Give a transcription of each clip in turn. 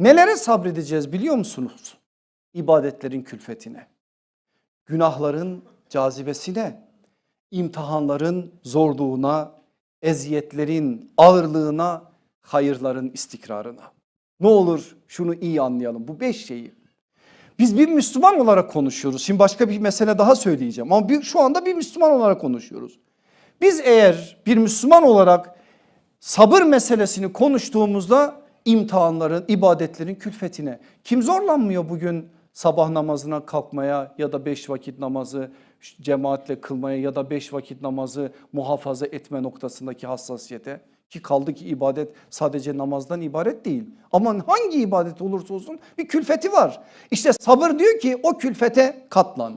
Nelere sabredeceğiz biliyor musunuz? İbadetlerin külfetine, günahların cazibesine, imtihanların zorluğuna, eziyetlerin ağırlığına, hayırların istikrarına. Ne olur şunu iyi anlayalım bu beş şeyi. Biz bir Müslüman olarak konuşuyoruz. Şimdi başka bir mesele daha söyleyeceğim ama bir, şu anda bir Müslüman olarak konuşuyoruz. Biz eğer bir Müslüman olarak sabır meselesini konuştuğumuzda imtihanların, ibadetlerin külfetine. Kim zorlanmıyor bugün sabah namazına kalkmaya ya da beş vakit namazı cemaatle kılmaya ya da beş vakit namazı muhafaza etme noktasındaki hassasiyete? Ki kaldı ki ibadet sadece namazdan ibaret değil. Ama hangi ibadet olursa olsun bir külfeti var. İşte sabır diyor ki o külfete katlan.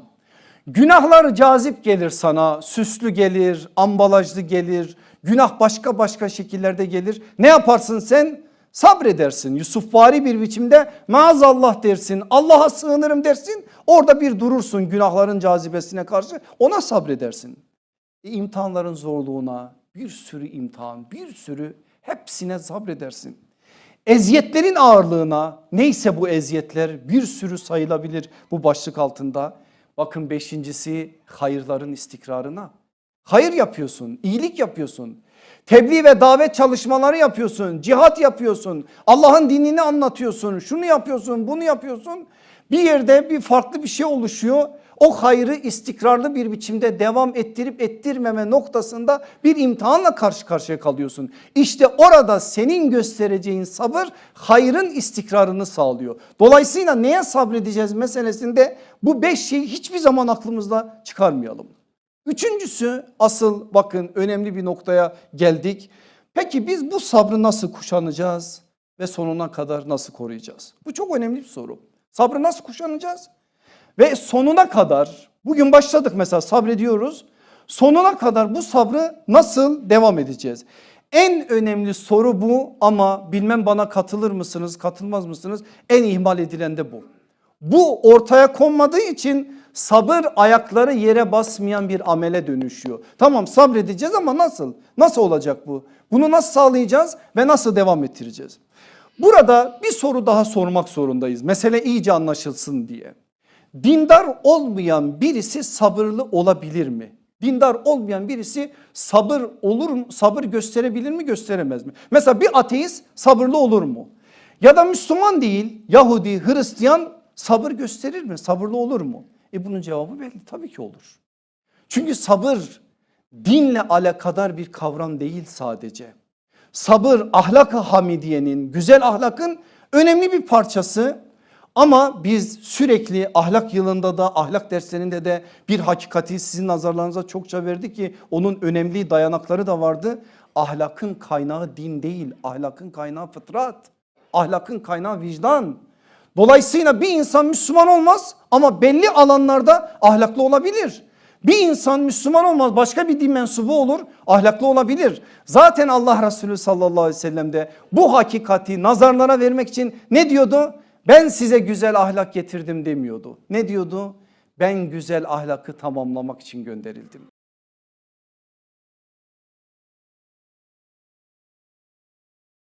Günahlar cazip gelir sana, süslü gelir, ambalajlı gelir, günah başka başka şekillerde gelir. Ne yaparsın sen? Sabredersin. Yusufvari bir biçimde maazallah dersin, Allah'a sığınırım dersin. Orada bir durursun günahların cazibesine karşı ona sabredersin. E, imtihanların zorluğuna bir sürü imtihan, bir sürü hepsine sabredersin. Eziyetlerin ağırlığına neyse bu eziyetler bir sürü sayılabilir bu başlık altında. Bakın beşincisi hayırların istikrarına. Hayır yapıyorsun, iyilik yapıyorsun. Tebliğ ve davet çalışmaları yapıyorsun, cihat yapıyorsun, Allah'ın dinini anlatıyorsun, şunu yapıyorsun, bunu yapıyorsun. Bir yerde bir farklı bir şey oluşuyor. O hayrı istikrarlı bir biçimde devam ettirip ettirmeme noktasında bir imtihanla karşı karşıya kalıyorsun. İşte orada senin göstereceğin sabır hayrın istikrarını sağlıyor. Dolayısıyla neye sabredeceğiz meselesinde bu beş şeyi hiçbir zaman aklımızda çıkarmayalım. Üçüncüsü asıl bakın önemli bir noktaya geldik. Peki biz bu sabrı nasıl kuşanacağız ve sonuna kadar nasıl koruyacağız? Bu çok önemli bir soru. Sabrı nasıl kuşanacağız? Ve sonuna kadar bugün başladık mesela sabrediyoruz. Sonuna kadar bu sabrı nasıl devam edeceğiz? En önemli soru bu ama bilmem bana katılır mısınız katılmaz mısınız? En ihmal edilen de bu. Bu ortaya konmadığı için sabır ayakları yere basmayan bir amele dönüşüyor. Tamam sabredeceğiz ama nasıl? Nasıl olacak bu? Bunu nasıl sağlayacağız ve nasıl devam ettireceğiz? Burada bir soru daha sormak zorundayız. Mesele iyice anlaşılsın diye. Dindar olmayan birisi sabırlı olabilir mi? Dindar olmayan birisi sabır olur mu? Sabır gösterebilir mi gösteremez mi? Mesela bir ateist sabırlı olur mu? Ya da Müslüman değil Yahudi Hristiyan sabır gösterir mi? Sabırlı olur mu? E bunun cevabı belli tabii ki olur. Çünkü sabır dinle alakadar bir kavram değil sadece. Sabır ahlak-ı hamidiyenin güzel ahlakın önemli bir parçası. Ama biz sürekli ahlak yılında da ahlak derslerinde de bir hakikati sizin nazarlarınıza çokça verdik ki onun önemli dayanakları da vardı. Ahlakın kaynağı din değil ahlakın kaynağı fıtrat. Ahlakın kaynağı vicdan. Dolayısıyla bir insan Müslüman olmaz ama belli alanlarda ahlaklı olabilir. Bir insan Müslüman olmaz başka bir din mensubu olur ahlaklı olabilir. Zaten Allah Resulü sallallahu aleyhi ve sellem de bu hakikati nazarlara vermek için ne diyordu? Ben size güzel ahlak getirdim demiyordu. Ne diyordu? Ben güzel ahlakı tamamlamak için gönderildim.